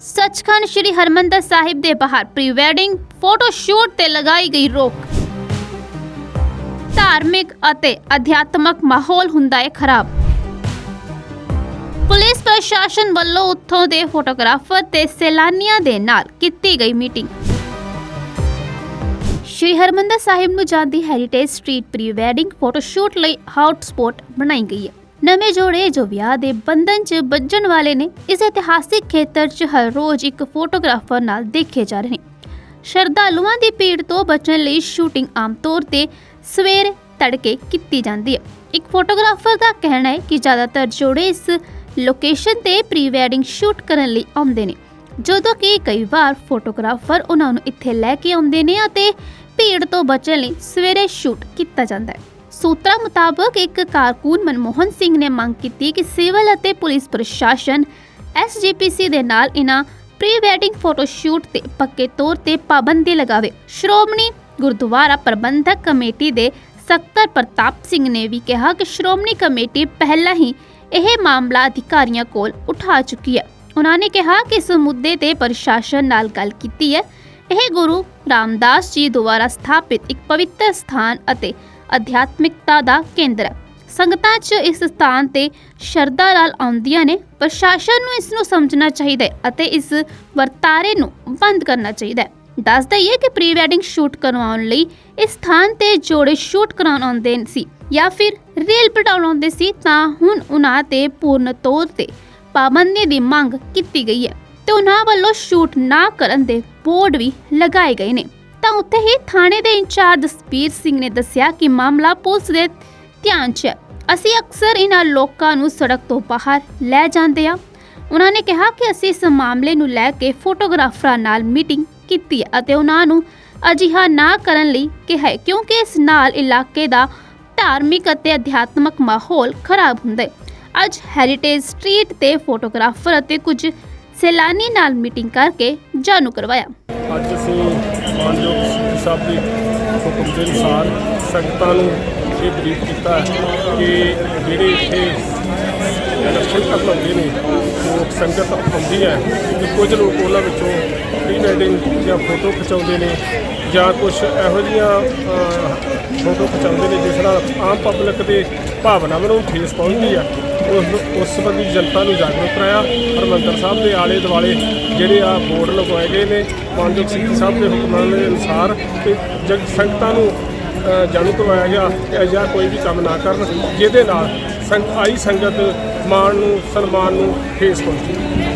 ਸੱਚਖੰਡ ਸ੍ਰੀ ਹਰਮੰਦਰ ਸਾਹਿਬ ਦੇ ਬਾਹਰ pre wedding photo shoot ਤੇ ਲਗਾਈ ਗਈ ਰੋਕ। ਧਾਰਮਿਕ ਅਤੇ ਅਧਿਆਤਮਕ ਮਾਹੌਲ ਹੁੰਦਾ ਹੈ ਖਰਾਬ। ਪੁਲਿਸ ਪ੍ਰਸ਼ਾਸਨ ਵੱਲੋਂ ਉੱਥੋਂ ਦੇ ਫੋਟੋਗ੍ਰਾਫਰ ਤੇ ਸੈਲਾਨੀਆਂ ਦੇ ਨਾਲ ਕੀਤੀ ਗਈ ਮੀਟਿੰਗ। ਸ਼੍ਰੀ ਹਰਮੰਦਰ ਸਾਹਿਬ ਨੂੰ ਜਾਂਦੀ heritage street pre wedding photo shoot ਲਈ ਹੌਟ ਸਪੌਟ ਬਣਾਈ ਗਈ ਹੈ। ਨਵੇਂ ਜੋੜੇ ਜੋ ਵਿਆਹ ਦੇ ਬੰਧਨ 'ਚ ਬੱਝਣ ਵਾਲੇ ਨੇ, ਇਸ ਇਤਿਹਾਸਿਕ ਖੇਤਰ 'ਚ ਹਰ ਰੋਜ਼ ਇੱਕ ਫੋਟੋਗ੍ਰਾਫਰ ਨਾਲ ਦੇਖੇ ਜਾ ਰਹੇ ਨੇ। ਸ਼ਰਧਾਲੂਆਂ ਦੀ ਭੀੜ ਤੋਂ ਬਚਣ ਲਈ ਸ਼ੂਟਿੰਗ ਆਮ ਤੌਰ ਤੇ ਸਵੇਰ ਤੜਕੇ ਕੀਤੀ ਜਾਂਦੀ ਹੈ। ਇੱਕ ਫੋਟੋਗ੍ਰਾਫਰ ਦਾ ਕਹਿਣਾ ਹੈ ਕਿ ਜ਼ਿਆਦਾਤਰ ਜੋੜੇ ਇਸ ਲੋਕੇਸ਼ਨ ਤੇ ਪ੍ਰੀ ਵੈਡਿੰਗ ਸ਼ੂਟ ਕਰਨ ਲਈ ਆਉਂਦੇ ਨੇ। ਜਦੋਂ ਕਿ ਕਈ ਵਾਰ ਫੋਟੋਗ੍ਰਾਫਰ ਉਹਨਾਂ ਨੂੰ ਇੱਥੇ ਲੈ ਕੇ ਆਉਂਦੇ ਨੇ ਅਤੇ ਭੀੜ ਤੋਂ ਬਚਣ ਲਈ ਸਵੇਰੇ ਸ਼ੂਟ ਕੀਤਾ ਜਾਂਦਾ ਹੈ। ਸੂਤਰਾਂ ਮੁਤਾਬਕ ਇੱਕ ਕਾਰਕੁਨ ਮਨਮੋਹਨ ਸਿੰਘ ਨੇ ਮੰਗ ਕੀਤੀ ਕਿ ਸਿਵਲ ਅਤੇ ਪੁਲਿਸ ਪ੍ਰਸ਼ਾਸਨ ਐਸਜੀਪੀਸੀ ਦੇ ਨਾਲ ਇਨ੍ਹਾਂ ਪ੍ਰੀ ਵੈਡਿੰਗ ਫੋਟੋ ਸ਼ੂਟ ਤੇ ਪੱਕੇ ਤੌਰ ਤੇ ਪਾਬੰਦੀ ਲਗਾਵੇ। ਸ਼੍ਰੋਮਣੀ ਗੁਰਦੁਆਰਾ ਪ੍ਰਬੰਧਕ ਕਮੇਟੀ ਦੇ ਸਖਤਰ ਪ੍ਰਤਾਪ ਸਿੰਘ ਨੇ ਵੀ ਕਿਹਾ ਕਿ ਸ਼੍ਰੋਮਣੀ ਕਮੇਟੀ ਪਹਿਲਾਂ ਹੀ ਇਹ ਮਾਮਲਾ ਅਧਿਕਾਰੀਆਂ ਕੋਲ ਉਠਾ ਚੁੱਕੀ ਹੈ। ਉਹਨਾਂ ਨੇ ਕਿਹਾ ਕਿ ਇਸ ਮੁੱਦੇ ਤੇ ਪ੍ਰਸ਼ਾਸਨ ਨਾਲ ਗੱਲ ਕੀਤੀ ਹੈ। ਇਹ ਗੁਰੂ ਰਾਮਦਾਸ ਜੀ ਦੁਆਰਾ ਸਥਾਪਿਤ ਇੱਕ ਪਵਿੱਤਰ ਸਥਾਨ ਅਤੇ ਅਧਿਆਤਮਿਕਤਾ ਦਾ ਕੇਂਦਰ ਹੈ। ਸੰਗਤਾਂ 'ਚ ਇਸ ਸਥਾਨ ਤੇ ਸ਼ਰਧਾ ਨਾਲ ਆਉਂਦੀਆਂ ਨੇ। ਪ੍ਰਸ਼ਾਸਨ ਨੂੰ ਇਸ ਨੂੰ ਸਮਝਣਾ ਚਾਹੀਦਾ ਹੈ ਅਤੇ ਇਸ ਵਰਤਾਰੇ ਨੂੰ ਬੰਦ ਕਰਨਾ ਚਾਹੀਦਾ ਹੈ। ਦੱਸ ਦਈਏ ਕਿ ਪ੍ਰੀ ਵੈਡਿੰਗ ਸ਼ੂਟ ਕਰਵਾਉਣ ਲਈ ਇਸ ਸਥਾਨ ਤੇ ਜੋੜੇ ਸ਼ੂਟ ਕਰਾਉਣ ਆਉਂਦੇ ਸੀ ਜਾਂ ਫਿਰ ਰੀਲ ਪਟਾਉਣ ਆਉਂਦੇ ਸੀ ਤਾਂ ਹੁਣ ਉਹਨਾਂ ਤੇ ਪੂਰਨ ਤੌਰ ਤੇ ਪਾਬੰਦੀ ਦੀ ਮੰਗ ਕੀਤੀ ਗਈ ਹੈ ਤੇ ਉਹਨਾਂ ਵੱਲੋਂ ਸ਼ੂਟ ਨਾ ਕਰਨ ਦੇ ਬੋਰਡ ਵੀ ਲਗਾਏ ਗਏ ਨੇ। ਤਾਂ ਉੱਥੇ ਹੀ ਥਾਣੇ ਦੇ ਇੰਚਾਰਜ ਜਸਪੀਰ ਸਿੰਘ ਨੇ ਦੱਸਿਆ ਕਿ ਮਾਮਲਾ ਪੁਲਿਸ ਦੇ ਧਿਆਨ 'ਚ ਹੈ। ਅਸੀਂ ਅਕਸਰ ਇਹਨਾਂ ਲੋਕਾਂ ਨੂੰ ਸੜਕ ਤੋਂ ਬਾਹਰ ਲੈ ਜਾਂਦੇ ਹਾਂ। ਉਹਨਾਂ ਨੇ ਕਿਹਾ ਕਿ ਅਸੀਂ ਇਸ ਮਾਮਲੇ ਨੂੰ ਲੈ ਕੇ ਫੋਟੋਗ੍ਰਾਫਰਾਂ ਨਾਲ ਮੀਟਿੰਗ ਕੀਤੀ ਅਤੇ ਉਹਨਾਂ ਨੂੰ ਅਜਿਹਾ ਨਾ ਕਰਨ ਲਈ ਕਿਹਾ ਕਿਉਂਕਿ ਇਸ ਨਾਲ ਇਲਾਕੇ ਦਾ ਧਾਰਮਿਕ ਅਤੇ ਅਧਿਆਤਮਕ ਮਾਹੌਲ ਖਰਾਬ ਹੁੰਦਾ ਹੈ। ਅੱਜ ਹੈਰੀਟੇਜ ਸਟਰੀਟ ਤੇ ਫੋਟੋਗ੍ਰਾਫਰ ਅਤੇ ਕੁਝ ਸੈਲਾਨੀ ਨਾਲ ਮੀਟਿੰਗ ਕਰਕੇ ਜਾਣੂ ਕਰਵਾਇਆ। ਅੱਜ ਅਸੀਂ ਮਾਨਯੋਗ ਸਿੱਖ ਸਾਹਿਬ ਦੇ ਹੁਕਮ ਦੇ ਅਨੁਸਾਰ ਸੰਗਤਾਂ ਨੂੰ ਇਹ ਬਰੀਫ ਕੀਤਾ ਕਿ ਜਿਹੜੇ ਇੱਥੇ ਇਲੈਕਸ਼ਨ ਤੱਕ ਆਉਂਦੇ ਨੇ, ਉਹ ਸੰਗਤ ਆਉਂਦੀ ਹੈ। ਕਿ ਕੁਝ ਲੋਕ ਉਹਨਾਂ ਵਿੱਚੋਂ ਪ੍ਰੀ ਵੈਡਿੰਗ ਜਾਂ ਫੋਟੋ ਖਿਚਾਉਂਦੇ ਨੇ ਜਾਂ ਕੁਝ ਇਹੋ ਜਿਹੀਆਂ ਫੋਟੋ ਖਿਚਾਉਂਦੇ ਨੇ, ਜਿਸ ਨਾਲ ਆਮ ਪਬਲਿਕ ਦੇ ਭਾਵਨਾਵਾਂ ਨੂੰ ਠੇਸ ਪਹੁੰਚਦੀ ਆ। ਉਸ ਉਸ ਸੰਬੰਧੀ ਜਨਤਾ ਨੂੰ ਜਾਗਰੂਕ ਕਰਾਇਆ ਹਰਮੰਦਰ ਸਾਹਿਬ ਦੇ ਆਲੇ ਦੁਆਲੇ ਜਿਹੜੇ ਆ ਬੋਰਡ ਲਗਵਾਏ ਗਏ ਨੇ, ਮਾਨਯੋਗ ਸਿੰਘ ਸਾਹਿਬ ਦੇ ਹੁਕਮਾਂ ਦੇ ਅਨੁਸਾਰ ਤੇ ਜਗ ਸੰਗਤਾਂ ਨੂੰ ਜਾਣੂ ਕਰਵਾਇਆ ਗਿਆ ਕਿ ਅਜਿਹਾ ਕੋਈ ਵੀ ਕੰਮ ਨਾ ਕਰਨ, ਜਿਹਦੇ ਨਾਲ ਸੰਗ ਆਈ ਸੰਗਤ ਮਾਣ ਨੂੰ, ਸਨਮਾਨ ਨੂੰ ਠੇਸ ਪਹੁੰਚੇ।